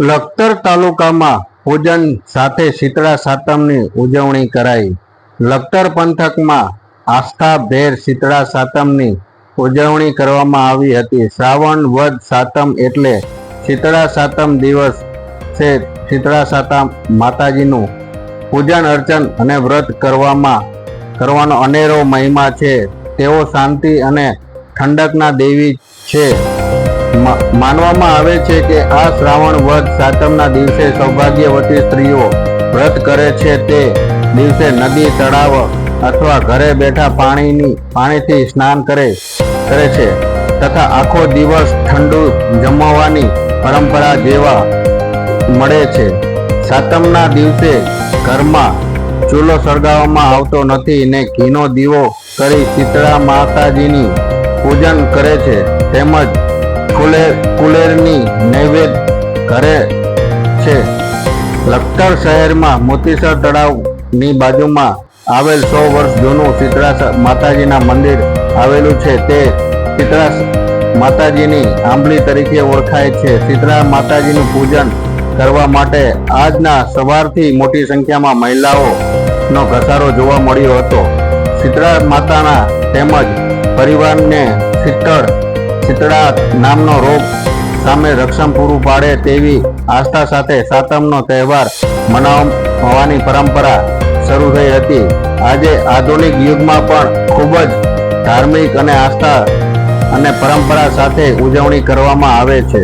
લખતર તાલુકામાં પૂજન સાથે શીતળા સાતમની ઉજવણી કરાઈ. લખતર પંથકમાં આસ્થાભેર શીતળા સાતમની ઉજવણી કરવામાં આવી હતી. શ્રાવણ વદ સાતમ એટલે શીતળા સાતમ દિવસ છે. શીતળા સાતમ માતાજીનું પૂજન અર્ચન અને વ્રત કરવામાં કરવાનો અનેરો મહિમા છે. તેઓ શાંતિ અને ઠંડકના દેવી છે. માનવામાં આવે છે કે આ શ્રાવણ વ્રત સાતમના દિવસે સૌભાગ્યવતી સ્ત્રીઓ વ્રત કરે છે તે દિવસે નદી, તળાવ અથવા ઘરે બેઠા પાણીની, પાણીથી સ્નાન કરે કરે છે તથા આખો દિવસ ઠંડુ જમવાની પરંપરા જેવા મળે છે. સાતમના દિવસે ઘરમાં ચૂલો સળગાવવામાં આવતો નથી ને ઘીનો દીવો કરી શીતળા માતાજીની પૂજન કરે છે. તેમજ ફુલે કુલેરની નૈવેદ્ય ઘરે છે. લખતર શહેરમાં મોતીસર તળાવની બાજુમાં આવેલ સો વર્ષ જૂનું શીતળા માતાજીના મંદિર આવેલું છે. તે શીતળા માતાજીની આંબલી તરીકે ઓળખાય છે. શીતળા માતાજીનું પૂજન કરવા માટે આજના સવારથી મોટી સંખ્યામાં મહિલાઓનો ઘસારો જોવા મળ્યો હતો. શીતળા માતાના તેમજ પરિવારને શીતળ શીતળા નામનો રોગ સામે રક્ષણ પૂરું પાડે તેવી આસ્થા સાથે સાતમનો તહેવાર મનાવવાની પરંપરા શરૂ થઈ હતી. આજે આધુનિક યુગમાં પણ ખૂબ જ ધાર્મિક અને આસ્થા અને પરંપરા સાથે ઉજવણી કરવામાં આવે છે.